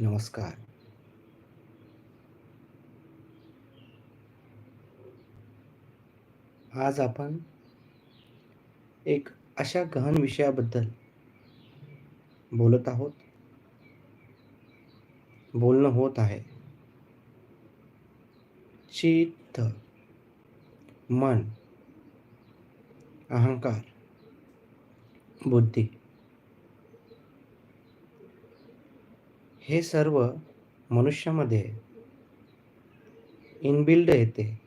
नमस्कार. आज आपण एक अशा गहन विषयाबद्दल बोलत आहोत. बोलणं होत आहे. चित्त मन अहंकार बुद्धी. हे सर्व मनुष्यामध्ये इनबिल्ड येते.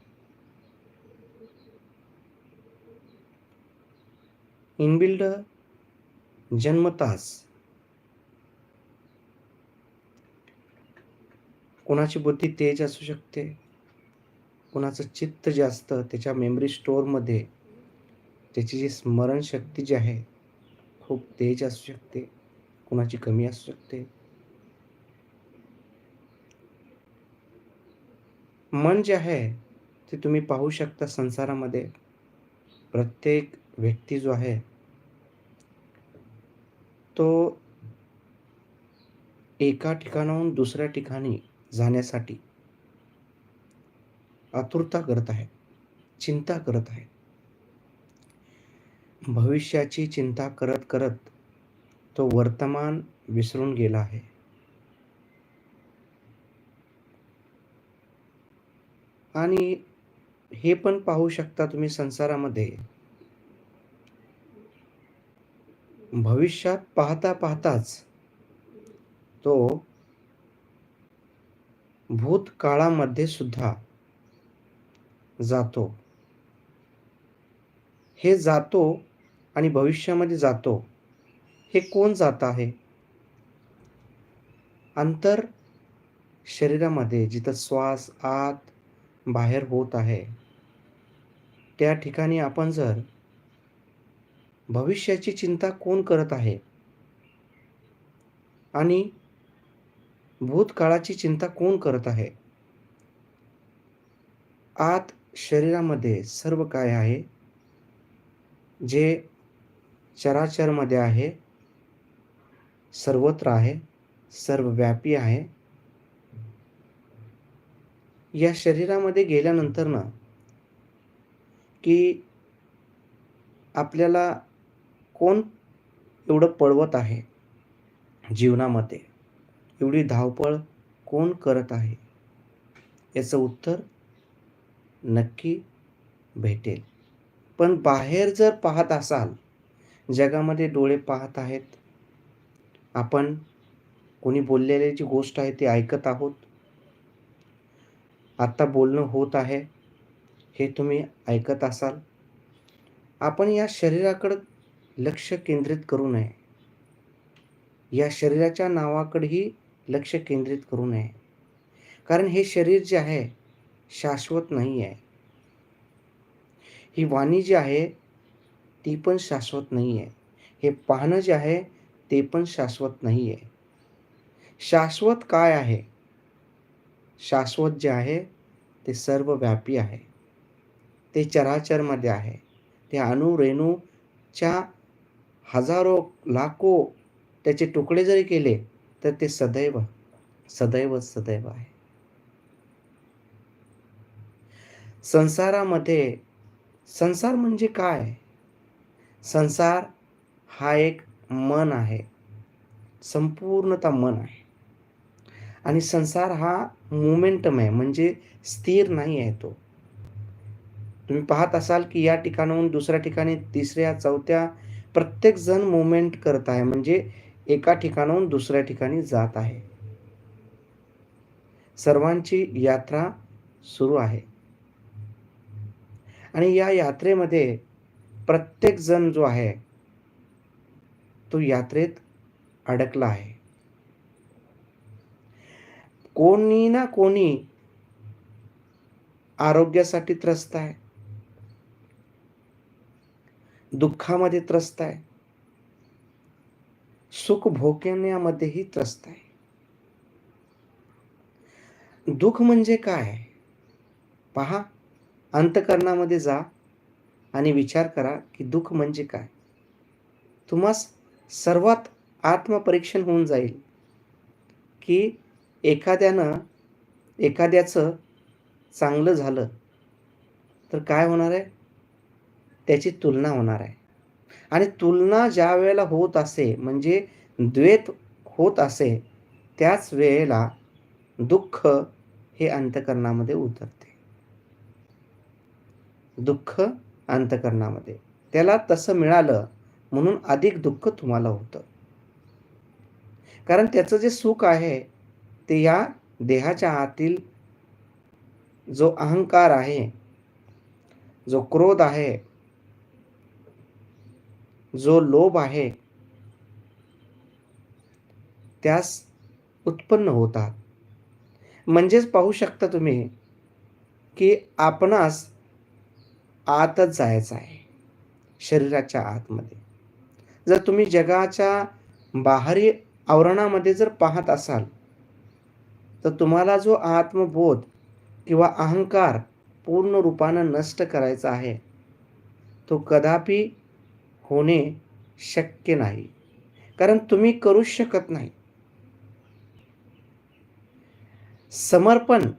इनबिल्ड जन्मतास. कोणाची बुद्धी तेज असू शकते कोणाचं चित्त जास्त त्याच्या मेमरी स्टोअरमध्ये त्याची जी स्मरणशक्ती जी आहे खूप तेज असू शकते कोणाची कमी असू शकते. मन जे आहे ते तुम्ही पाहू शकता संसारामध्ये. प्रत्येक व्यक्ती जो आहे तो एका ठिकाणाहून दुसऱ्या ठिकाणी जाण्यासाठी आतुरता करत आहे चिंता करत आहे. भविष्याची चिंता करत करत तो वर्तमान विसरून गेला आहे. आणि हे पण पाहू शकता तुम्ही संसारामध्ये. भविष्यात पाहता पाहताच तो भूतकाळामध्ये सुद्धा जातो. हे जातो आणि भविष्यामध्ये जातो. हे कोण जात आहे? अंतर शरीरामध्ये जिथं श्वास आत बाहेर होत आहे. त्या ठिकाणी आपण जर भविष्याची चिंता कोण करत आहे? आणि भूतकाळाची चिंता कोण करत आहे? आत शरीरामध्ये सर्व काय आहे? जे चराचरमध्ये आहे सर्वत्र आहे सर्वव्यापी आहे या शरीरामध्ये गेल्यानंतर ना की आपल्याला कोण एवढं पळवत आहे जीवनामध्ये? एवढी धावपळ कोण करत आहे? याचं उत्तर नक्की भेटेल. पण बाहेर जर पाहत असाल जगामध्ये डोळे पाहत आहेत आपण कोणी बोललेली जी गोष्ट आहे ती ऐकत आहोत आत्ता बोलणं होत आहे हे तुम्ही ऐकत असाल. आपण या शरीराकडं लक्ष केंद्रित करू नये. या शरीराच्या नावाकडेही लक्ष केंद्रित करू नये. कारण हे शरीर जे आहे शाश्वत नाही आहे ही वाणी जी आहे ती पण शाश्वत नाही आहे हे पाहणं जे आहे ते पण शाश्वत नाही आहे शाश्वत काय आहे? शाश्वत जे आहे ते सर्वव्यापी आहे. ते चराचरमध्ये आहे. ते अणुरेणूच्या हजारो लाखो त्याचे तुकडे जरी केले तर ते सदैव सदैव सदैव आहे. संसारामध्ये संसार म्हणजे काय? संसार हा एक मन आहे. संपूर्णता मन आहे. आणि संसार हा मोमेंटम आहे म्हणजे स्थिर नाही आहे तो. तुम्ही पाहत असाल की या ठिकाणाहून दुसऱ्या ठिकाणी तिसऱ्या चौथ्या प्रत्येक जण मुवमेंट करत आहे म्हणजे एका ठिकाणाहून दुसऱ्या ठिकाणी जात आहे. सर्वांची यात्रा सुरू आहे. आणि या यात्रेमध्ये प्रत्येक जण जो आहे तो यात्रेत अडकला आहे. कोणी ना कोणी आरोग्यासाठी त्रस्त आहे. दुःखामध्ये त्रस्त आहे. सुख भोगण्यामध्येही त्रस्त आहे. दुःख म्हणजे काय? पहा अंतकरणामध्ये जा आणि विचार करा की दुःख म्हणजे काय? तुम्हास सर्वात आत्मपरीक्षण होऊन जाईल की एखाद्यानं एखाद्याचं चांगलं झालं तर काय होणार आहे? त्याची तुलना होणार आहे. आणि तुलना ज्या वेळेला होत असे म्हणजे द्वेत होत असे त्याच वेळेला दुःख हे अंतकरणामध्ये उतरते. दुःख अंतकरणामध्ये. त्याला तसं मिळालं म्हणून अधिक दुःख तुम्हाला होतं. कारण त्याचं जे सुख आहे ते या देहाच्या आतील जो अहंकार आहे जो क्रोध आहे जो लोभ आहे त्यास उत्पन्न होतात. म्हणजेच पाहू शकता तुम्ही की आपणास आतच जायचं आहे शरीराच्या आतमध्ये. जर तुम्ही जगाच्या बाहेरी आवरणामध्ये जर पाहत असाल तर तुम्हाला जो आत्मबोध किंवा अहंकार पूर्ण रूपानं नष्ट करायचा आहे तो कदापि होणे शक्य नाही. कारण तुम्ही करूच शकत नाही. समर्पण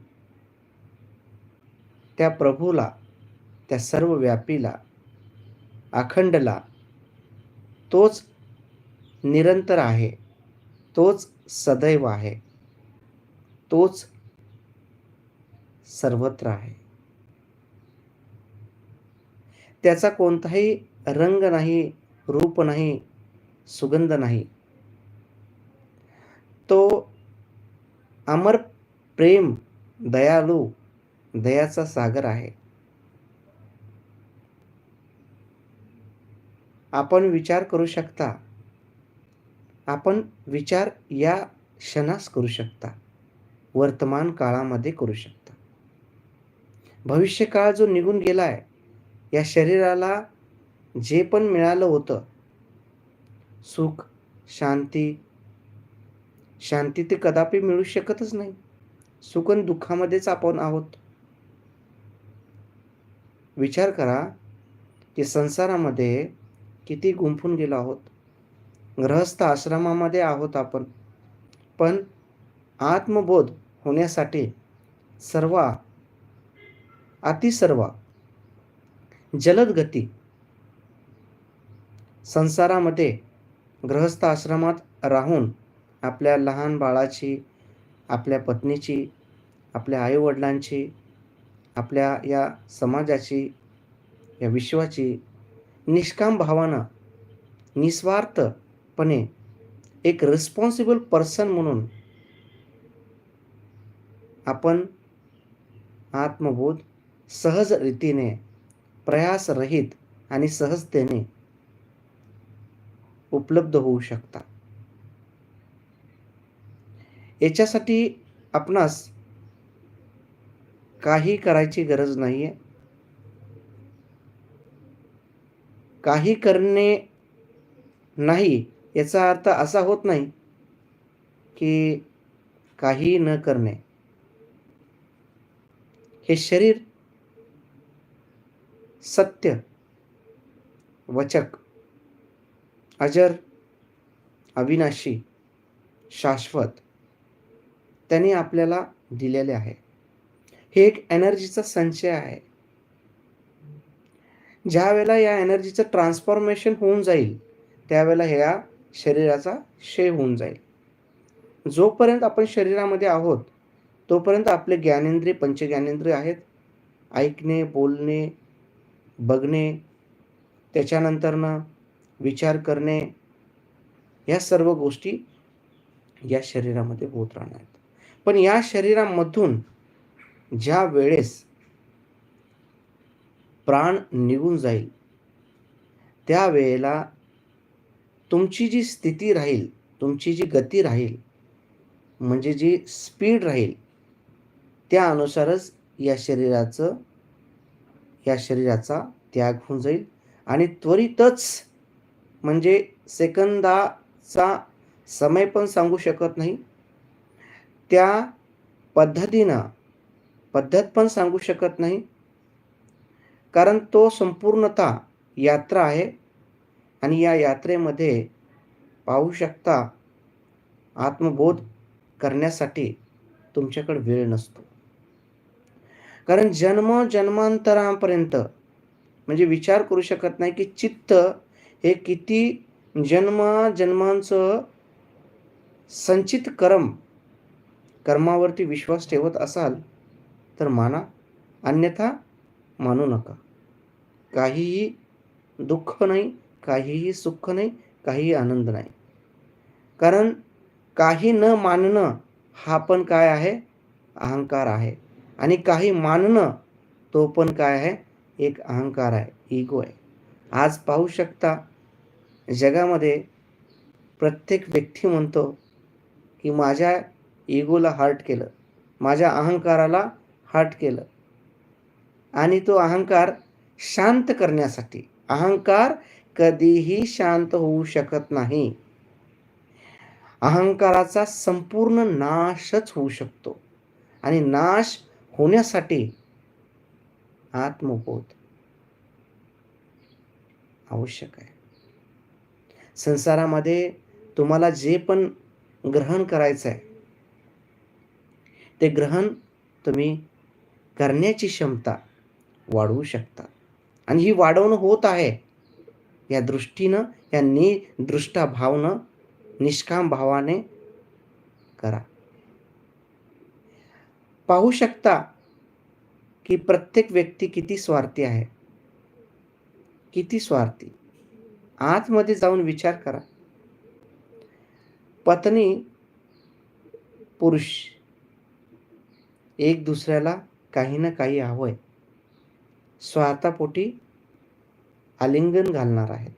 त्या प्रभूला त्या सर्व व्यापीला अखंडला तोच निरंतर आहे तोच सदैव आहे. तोच सर्वत्र आहे. त्याचा कोणताही रंग नाही रूप नाही सुगंध नाही. तो अमर प्रेम दयालू दयाचा सागर आहे. आपण विचार करू शकता. आपण विचार या क्षणास करू शकता. वर्तमान काळामध्ये करू शकता. भविष्यकाळ जो निघून गेला आहे या शरीराला जे पण मिळालं होतं सुख शांती शांती ते कदापि मिळू शकतच नाही. सुख आणि दुःखामध्येच आपण आहोत. विचार करा की संसारामध्ये किती गुंफून गेलो आहोत. गृहस्थ आश्रमामध्ये आहोत आपण. पण आत्मबोध होण्यासाठी सर्व अतिसर्व जलद गती संसारामध्ये गृहस्थ आश्रमात राहून आपल्या लहान बाळाची आपल्या पत्नीची आपल्या आईवडिलांची आपल्या या समाजाची या विश्वाची निष्काम भावानं निस्वार्थपणे एक रिस्पॉन्सिबल पर्सन म्हणून आपण आत्मबोध सहज रीतीने प्रयासरहित आणि सहजतेने उपलब्ध होऊ शकता. याच्यासाठी आपणास काही करायची गरज नाही आहे काही करणे नाही याचा अर्थ असा होत नाही की काही न करणे. हे शरीर सत्य वचक अजर अविनाशी शाश्वत त्यांनी आपल्याला दिलेले आहे. हे एक एनर्जीचा संचय आहे. ज्या वेळेला या एनर्जीचं ट्रान्सफॉर्मेशन होऊन जाईल त्यावेळेला ह्या शरीराचा क्षय होऊन जाईल. जोपर्यंत आपण शरीरामध्ये आहोत तोपर्यंत आपले ज्ञानेंद्रिय पंचज्ञानेंद्रिय आहेत. ऐकणे बोलणे बघणे त्याच्यानंतरनं विचार करणे या सर्व गोष्टी या शरीरामध्ये होत राहणार आहेत. पण या शरीरामधून ज्या वेळेस प्राण निघून जाईल त्यावेळेला तुमची जी स्थिती राहील तुमची जी गती राहील म्हणजे जी स्पीड राहील त्यानुसारच या शरीराचं या शरीराचा त्याग होऊन जाईल. आणि त्वरितच म्हणजे सेकंदाचा समय पण सांगू शकत नाही. त्या पद्धतीनं पद्धत पण सांगू शकत नाही. कारण तो संपूर्णतः यात्रा आहे. आणि या यात्रेमध्ये पाहू शकता आत्मबोध करण्यासाठी तुमच्याकडे वेळ नसतो. कारण जन्म जन्मांतरापर्यंत म्हणजे विचार करू शकत नाही की चित्त हे किती जन्म जन्मांचं संचित कर्म कर्मावरती विश्वास ठेवत असाल तर माना अन्यथा मानू नका. काहीही दुःख नाही काहीही सुख नाही काहीही आनंद नाही. कारण काही न मानणं हा पण काय आहे? अहंकार आहे. आणि काही मानणं तो पण काय आहे? एक अहंकार आहे इगो आहे. आज पाहू शकता जगामध्ये प्रत्येक व्यक्ती म्हणतो की माझ्या इगोला हर्ट केलं माझ्या अहंकाराला हर्ट केलं. आणि तो अहंकार शांत करण्यासाठी अहंकार कधीही शांत होऊ शकत नाही. अहंकाराचा संपूर्ण नाशच होऊ शकतो. आणि नाश होण्यासाठी आत्मबोध आवश्यक आहे. संसारामध्ये तुम्हाला जे पण ग्रहण करायचं आहे ते ग्रहण तुम्ही करण्याची क्षमता वाढवू शकता. आणि ही वाढवणं होत आहे या दृष्टीनं या नि दृष्टा भावनं निष्काम भावाने करा. पाहू शकता की प्रत्येक व्यक्ती किती स्वार्थी आहे. किती स्वार्थी. आतमध्ये जाऊन विचार करा. पत्नी पुरुष एक दुसऱ्याला काही ना काही हवंय. स्वार्थापोटी आलिंगन घालणार आहेत.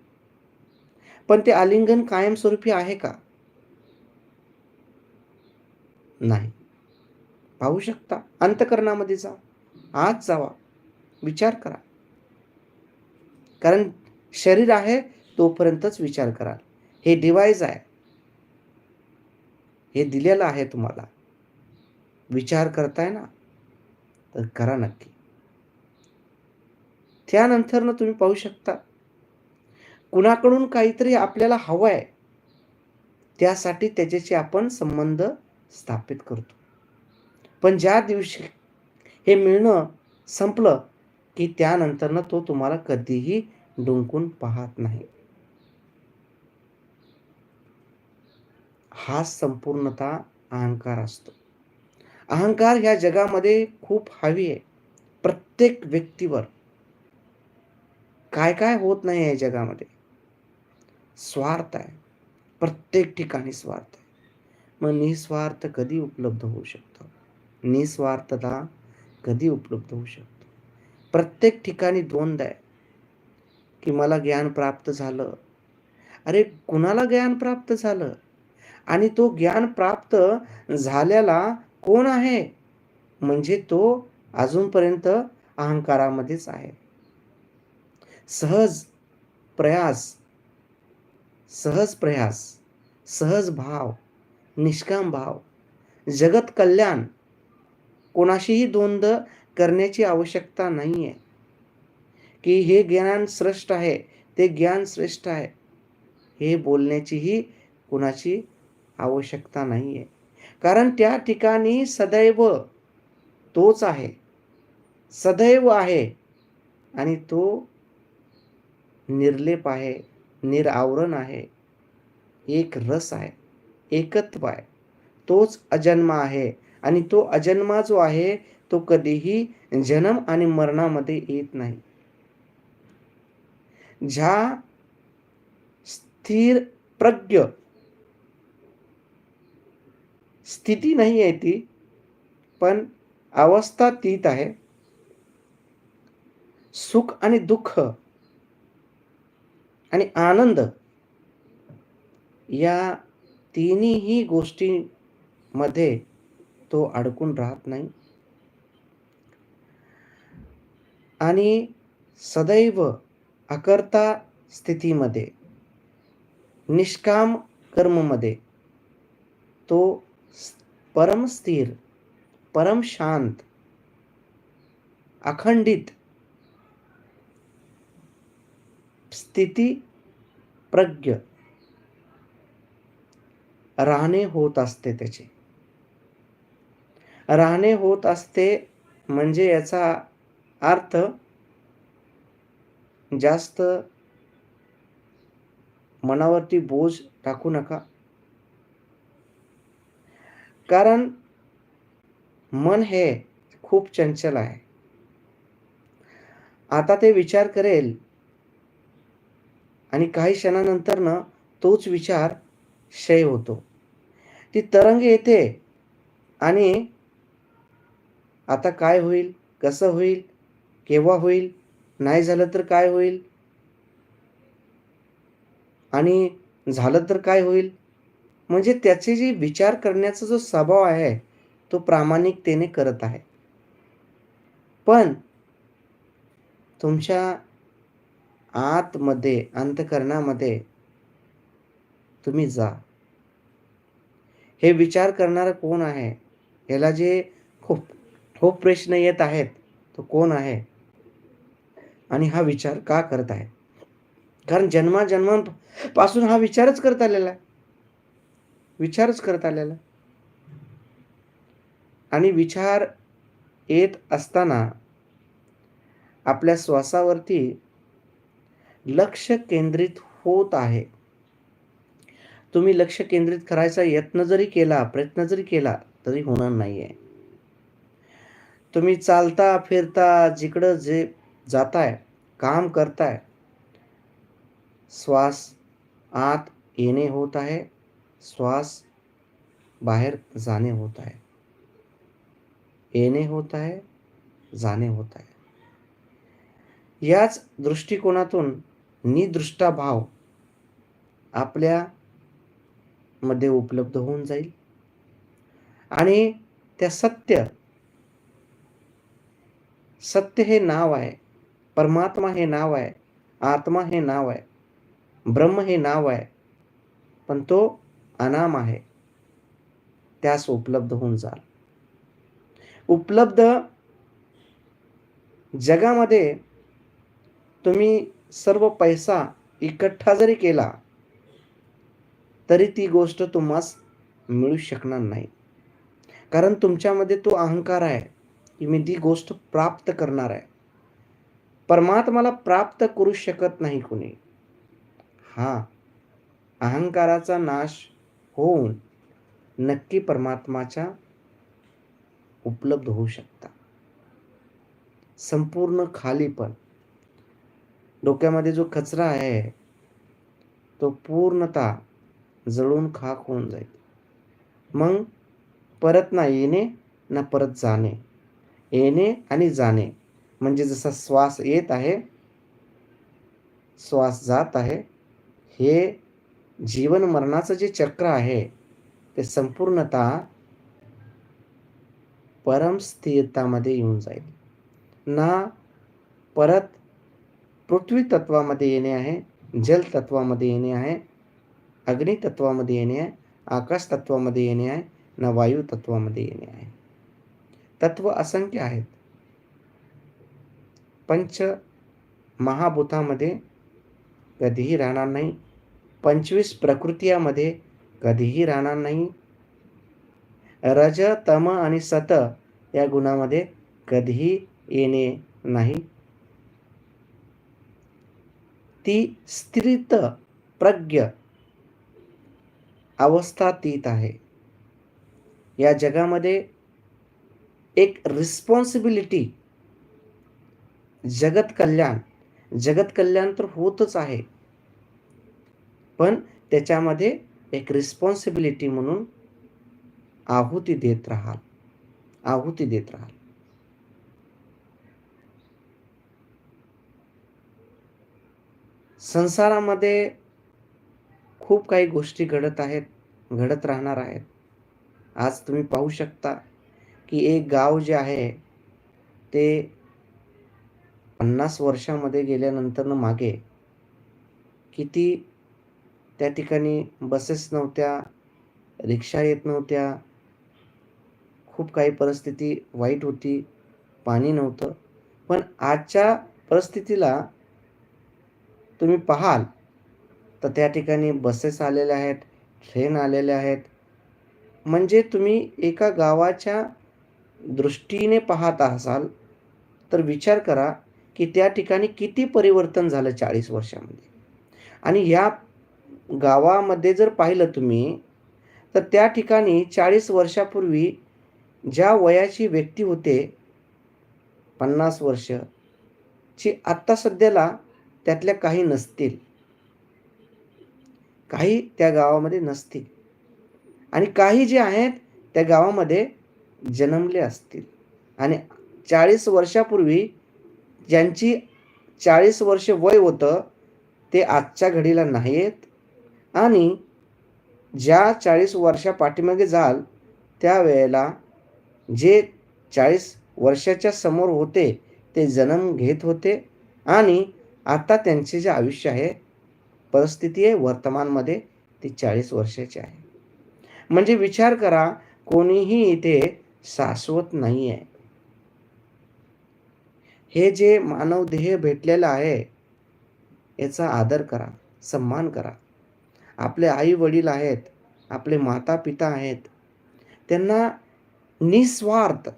पण ते आलिंगन कायमस्वरूपी आहे का? नाही. पाहू शकता. अंतकरणामध्ये जा. आज जावा. विचार करा. कारण शरीर आहे तोपर्यंतच विचार कराल. हे डिवाइस आहे. हे दिलेलं आहे तुम्हाला. विचार करताय ना तर करा नक्की. त्यानंतर तुम्ही पाहू शकता कुणाकडून काहीतरी आपल्याला हवं आहे त्यासाठी त्याच्याशी आपण संबंध स्थापित करतो. पण ज्या दिवशी हे मिळणं संपलं की त्यानंतरनं तो तुम्हाला कधीही डुंकून पाहत नाही. हा संपूर्णता अहंकार असतो. अहंकार ह्या जगामध्ये खूप हवी आहे. प्रत्येक व्यक्तीवर. काय काय होत नाही या जगामध्ये? स्वार्थ आहे. प्रत्येक ठिकाणी स्वार्थ आहे. मग निस्वार्थ कधी उपलब्ध होऊ शकतो? निस्वार्थता कधी उपलब्ध होऊ शकतो? प्रत्येक ठिकाणी दोनदा आहे की मला ज्ञान प्राप्त झालं. अरे कुणाला ज्ञान प्राप्त झालं? आणि तो ज्ञान प्राप्त झाल्याला कोण आहे? म्हणजे तो अजूनपर्यंत अहंकारामध्येच आहे. सहज प्रयास सहज प्रयास सहज भाव निष्काम भाव जगत कल्याण कोणाशीही द्वंद्व करण्याची आवश्यकता नाही आहे की हे ज्ञान श्रेष्ठ आहे ते ज्ञान श्रेष्ठ आहे हे बोलण्याचीही कुणाची आवश्यकता नाही आहे कारण त्या ठिकाणी सदैव तोच आहे. सदैव आहे आणि तो निर्लेप आहे निरावरण आहे. एक रस आहे एकत्व आहे. तोच अजन्म आहे आणि तो अजन्मा जो आहे तो कधीही जन्म आणि मरणामध्ये येत नाही. ज्या स्थिर प्रज्ञ स्थिती नाही आहे ती पण अवस्था तीत आहे. सुख आणि दुःख आणि आनंद या तिन्ही गोष्टीमध्ये तो अडकून राहत नाही. आणि सदैव अकर्ता स्थितीमध्ये निष्काम कर्ममध्ये तो परम स्थिर परम शांत अखंडित स्थिती प्रज्ञ राहणे होत असते त्याचे. राहणे होत असते म्हणजे याचा अर्थ जास्त मनावरती बोझ टाकू नका. कारण मन हे खूप चंचल आहे. आता ते विचार करेल आणि काही क्षणानंतर ना तोच विचार क्षय होतो. ती तरंग येते आणि आता काय होईल? कसं होईल? केव्हा होईल? नाही झालं तर काय होईल? आणि झालं तर काय होईल? म्हणजे त्याचे जे विचार करण्याचा जो स्वभाव आहे तो प्रामाणिकतेने करत आहे. पण तुमच्या आतमध्ये अंतकरणामध्ये तुम्ही जा. हे विचार करणारं कोण आहे? याला जे खूप खूप प्रश्न येत आहेत तो कोण आहे? आणि हा विचार का करत आहे? कारण जन्माजन्मांपासून हा विचारच करत आलेला आहे. विचारच करत आलेला आणि विचार येत असताना आपल्या श्वासावरती लक्ष केंद्रित होत आहे. तुम्ही लक्ष केंद्रित करायचा यत्न जरी केला प्रयत्न जरी केला तरी होणार नाही आहे तुम्ही चालता फिरता जिकडं जे जाताय काम करताय श्वास आत येणे होत आहे श्वास बाहेर जाणे होत आहे. येणे होत आहे जाणे होत आहे. याच दृष्टिकोनातून निदृष्टा भाव आपल्या मध्ये उपलब्ध होऊन जाईल. आणि त्या सत्य सत्य हे नाव आहे परमात्मा हे नाव आहे आत्मा हे नाव आहे ब्रह्म हे नाव आहे पण तो अनाम आहे. त्यास उपलब्ध होऊन जाल. उपलब्ध जगामध्ये तुम्ही सर्व पैसा इकठ्ठा जरी केला तरी ती गोष्ट तुम्हास मिळू शकणार नाही. कारण तुमच्यामध्ये तो अहंकार आहे. की मी ती गोष्ट प्राप्त करणार आहे. परमात्माला प्राप्त करू शकत नाही कुणी. हा अहंकाराचा नाश होऊन नक्की परमात्माच्या उपलब्ध होऊ शकता. संपूर्ण खाली पण. डोक्यामध्ये जो कचरा आहे तो पूर्णतः जळून खाक होऊन जाईल. मग परत ना येणे ना परत जाणे. येणे आणि जाणे. म्हणजे जसा श्वास येत आहे श्वास जात आहे हे जीवन मरणाचं जे चक्र आहे ते संपूर्णतः परम स्थिरतामध्ये येऊन जाईल. ना परत पृथ्वी तत्वामध्ये येणे आहे जल तत्वामध्ये येणे आहे अग्नितत्वामध्ये येणे आहे आकाश तत्वामध्ये येणे आहे ना वायू तत्वामध्ये येणे आहे. तत्व असंख्य आहेत. पंच महाभूतामध्ये कधीही राहणार नाही. पंचवीस प्रकृतीयामध्ये कधीही राहणार नाही. रज तम आणि सत या गुणामध्ये कधीही येणे नाही. ती स्थिरित प्रज्ञ अवस्थातीत आहे. या जगामध्ये एक रिस्पॉन्सिबिलिटी जगत कल्याण. जगत कल्याण तर होतच आहे. पण त्याच्यामध्ये एक रिस्पॉन्सिबिलिटी म्हणून आहुती देत राहाल. आहुती देत राहाल. संसारामध्ये खूप काही गोष्टी घडत आहेत घडत राहणार आहेत. आज तुम्ही पाहू शकता. की एक गाव जे आहे ते पन्नास वर्षामध्ये गेल्यानंतर मागे किती त्या ठिकाणी बसेस नव्हत्या रिक्षा येत नव्हत्या खूप काही परिस्थिती वाईट होती पाणी नव्हतं. पण आजच्या परिस्थितीला तुम्ही पाहाल तर त्या ठिकाणी बसेस आलेल्या आहेत ट्रेन आलेल्या आहेत. म्हणजे तुम्ही एका गावाच्या दृष्टीने पाहत असाल तर विचार करा की त्या ठिकाणी किती परिवर्तन झालं चाळीस वर्षामध्ये. आणि ह्या गावामध्ये जर पाहिलं तुम्ही तर त्या ठिकाणी चाळीस वर्षापूर्वी ज्या वयाची व्यक्ती होते पन्नास वर्ष ची आत्ता सध्याला त्यातल्या काही नसतील. काही त्या गावामध्ये नसतील. आणि काही जे आहेत त्या गावामध्ये जन्मले असतील. आणि चाळीस वर्षापूर्वी ज्यांची चाळीस वर्ष वय होतं ते आजच्या घडीला नाही आहेत आणि ज्या चाळीस वर्षा पाठीमागे जाल त्यावेळेला जे चाळीस वर्षाच्या समोर होते ते जन्म घेत होते. आणि आता त्यांचे जे आयुष्य आहे परिस्थिती आहे वर्तमानमध्ये ती चाळीस वर्षाची आहे. म्हणजे विचार करा कोणीही इथे शाश्वत नाही आहे हे जे मानव देह भेटलेलं आहे याचा आदर करा सन्मान करा. आपले आई वडील आहेत आपले माता पिता आहेत त्यांना निस्वार्थ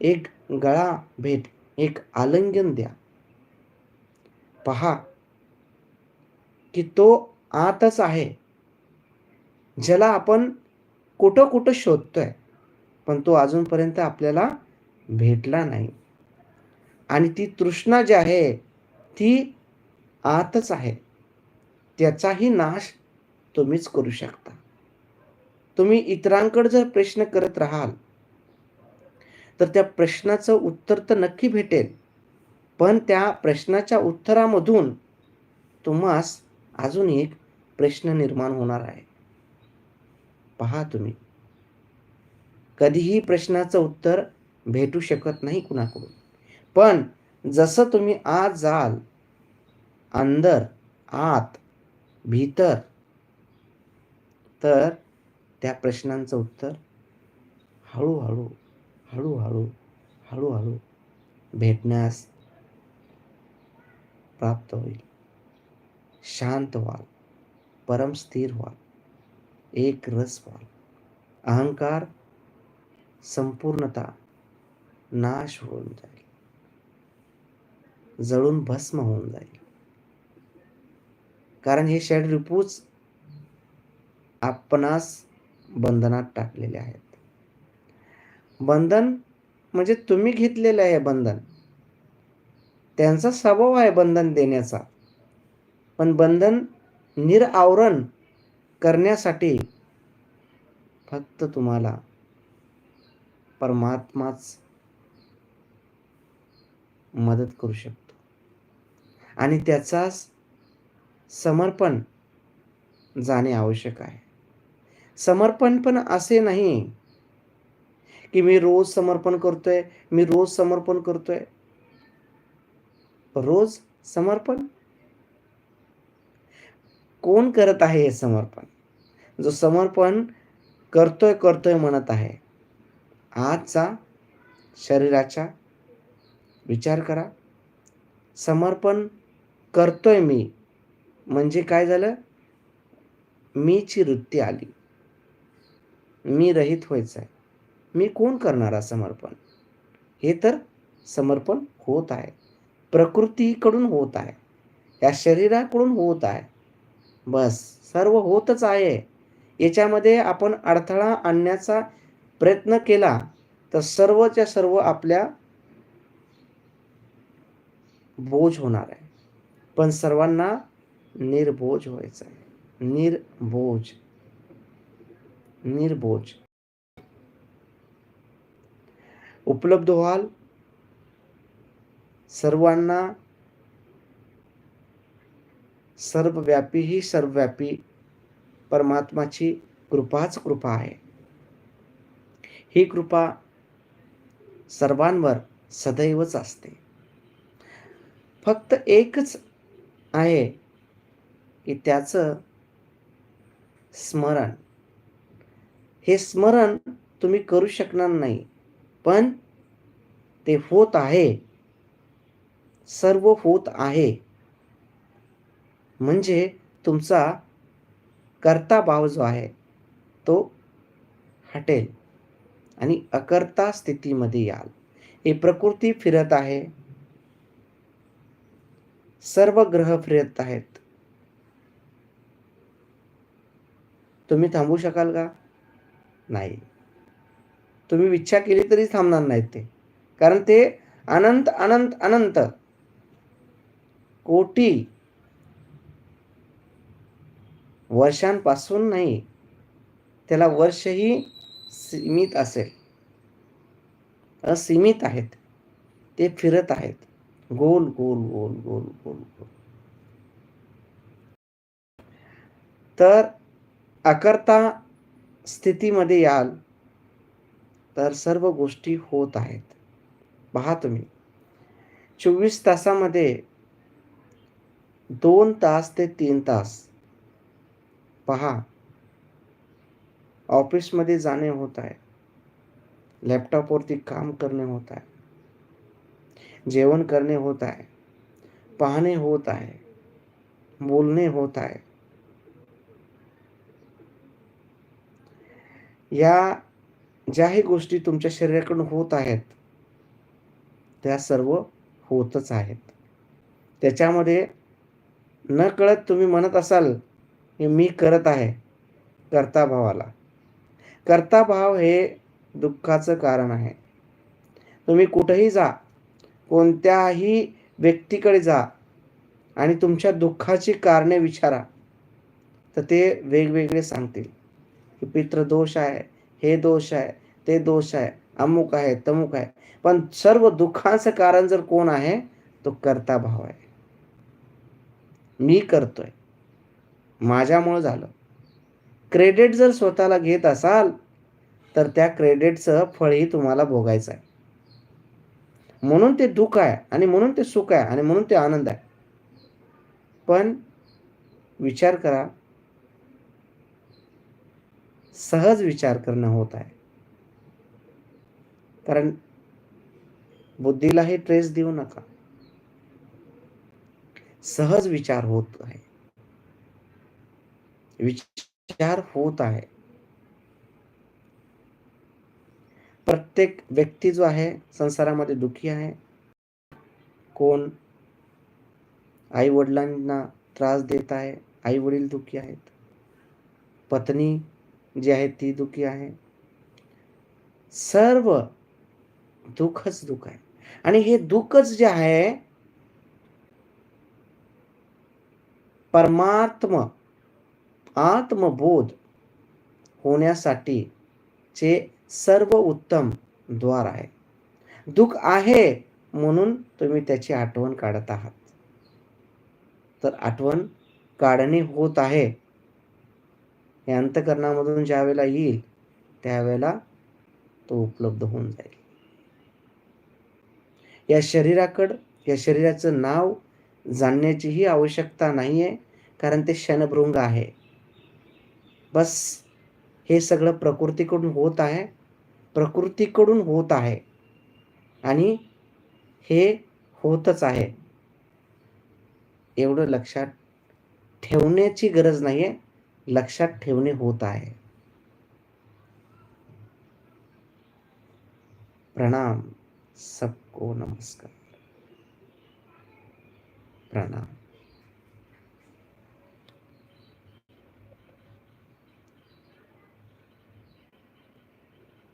एक गळा भेट एक आलिंगन द्या. पहा की तो आतच आहे ज्याला आपण कुठं कुठं शोधतोय. पण तो अजूनपर्यंत आपल्याला भेटला नाही. आणि ती तृष्णा जी आहे ती आतच आहे. त्याचाही नाश तुम्हीच करू शकता. तुम्ही इतरांकडे जर प्रश्न करत राहाल तर त्या प्रश्नाचं उत्तर तर नक्की भेटेल. पण त्या प्रश्नाच्या उत्तरामधून तुम्हास अजून एक प्रश्न निर्माण होणार आहे. पहा तुम्ही. कधीही प्रश्नाचं उत्तर भेटू शकत नाही कुणाकडून. पण जसं तुम्ही आत जाल अंदर आत भीतर तर त्या प्रश्नांचं उत्तर हळूहळू हळूहळू हळूहळू भेटण्यास प्राप्त होईल. शांत व्हाल परम स्थिर व्हाल एक रस व्हाल. अहंकार संपूर्णता नाश होऊन जाईल. जळून भस्म होऊन जाईल. कारण हे षड रिपूच आपणास बंधनात टाकलेले आहेत. बंधन म्हणजे तुम्ही घेतलेलं आहे बंधन. त्यांचा स्वभाव आहे बंधन देण्याचा. पण बंधन निरावरण करण्यासाठी फक्त तुम्हाला परमात्माच मदत करू शकतो. आणि त्याचा समर्पण जाणे आवश्यक आहे. समर्पण पण असे नाही की मी रोज समर्पण करतोय मी रोज समर्पण करतोय. रोज समर्पण? कोण करत आहे हे समर्पण? जो समर्पण करतोय करतोय म्हणत आहे आजचा शरीराचा विचार करा. समर्पण करतोय मी. म्हणजे काय झालं? मीची वृत्ती आली. मी रहित व्हायचं आहे मी कोण करणारा समर्पण? हे तर समर्पण होत आहे. प्रकृतीकडून होत आहे. या शरीराकडून होत आहे. बस सर्व होतच आहे. याच्यामध्ये आपण अडथळा आणण्याचा प्रयत्न केला तर सर्वच्या सर्व आपल्या बोज होणार आहे. पण सर्वांना निर्बोज व्हायचं आहे. निर्बोज. निर्बोज. उपलब्ध व्हाल. सर्वांना सर्वव्यापी ही सर्वव्यापी परमात्माची कृपाच कृपा आहे. ही कृपा सर्वांवर सदैवच असते. फक्त एकच आहे की त्याचं स्मरण. हे स्मरण तुम्ही करू शकणार नाही पण ते होत आहे. सर्व होत आहे. म्हणजे तुमचा करता भाव जो आहे तो हटेल. आणि अकर्ता स्थितीमध्ये याल. ही प्रकृती फिरत आहे. सर्व ग्रह फिरत आहेत. तुम्ही थांबू शकाल का? नाही. तुम्ही इच्छा केली तरी थांबणार नाहीत ते. कारण ते अनंत अनंत अनंत. कोटी वर्षांपासून नाही. त्याला वर्षही सीमित असेल. असीमित आहेत. ते फिरत आहेत. गोल गोल गोल गोल गोल गोल. तर अकर्ता स्थितीमध्ये याल तर सर्व गोष्टी होत आहेत. पहा तुम्ही. चोवीस तासामध्ये दोन तास ते तीन तास. पहा. ऑफिसमध्ये जाणे होत आहे. लॅपटॉपवरती काम करणे होत आहे. जेवण करणे होत आहे. पाहणे होत आहे. बोलणे होत आहे. या ज्याही गोष्टी तुमच्या शरीराकडून होत आहेत त्या सर्व होतच आहेत. त्याच्यामध्ये न कळत तुम्ही म्हणत असाल की मी करत आहे. करता भावाला. कर्ताभाव हे दुःखाचं कारण आहे. तुम्ही कुठेही जा कोणत्याही व्यक्तीकडे जा आणि तुमच्या दुःखाची कारणे विचारा. तर ते वेगवेगळे सांगतील. की पितृदोष आहे हे दोष आहे ते दोष आहे अमुक आहे तमुक आहे. पण सर्व दुःखाचं कारण जर कोण आहे तो कर्ता भाव आहे. मी करतोय. माझ्यामुळं झालं. क्रेडिट जर स्वतःला घेत असाल तर त्या क्रेडिटचं फळही तुम्हाला भोगायचं आहे. म्हणून ते दुःख आहे आणि म्हणून ते सुख आहे आणि म्हणून ते आनंद आहे. पण विचार करा सहज विचार करणं होत आहे. कारण बुद्धीलाही ट्रेस देऊ नका. सहज विचार होत आहे. विचार होत आहे. प्रत्येक व्यक्ती जो आहे संसारामध्ये दुखी आहे. कोण आई वडिलांना त्रास देत आहे आई वडील दुःखी आहेत. पत्नी जी आहे ती दुःखी आहे. सर्व दुःखच दुःख आहे. आणि हे दुःखच जे आहे परमात्मा आत्मबोध होण्यासाठी चे सर्व उत्तम द्वार आहे. दुःख आहे म्हणून तुम्ही त्याची आठवण काढत आहात. तर आठवण काढणे होत आहे. हे अंतकरणामधून ज्या वेळेला येईल त्यावेळेला तो उपलब्ध होऊन जाईल. या शरीराकडं या शरीराचं नाव जाणण्याचीही आवश्यकता नाही आहे कारण ते क्षणभृंग आहे. बस हे सगळं प्रकृतीकडून होत आहे. प्रकृतीकडून होत आहे. आणि हे होतच आहे. एवढं लक्षात ठेवण्याची गरज नाही आहे लक्षात ठेवणे होत आहे. प्रणाम. सबको नमस्कार. प्रणाम.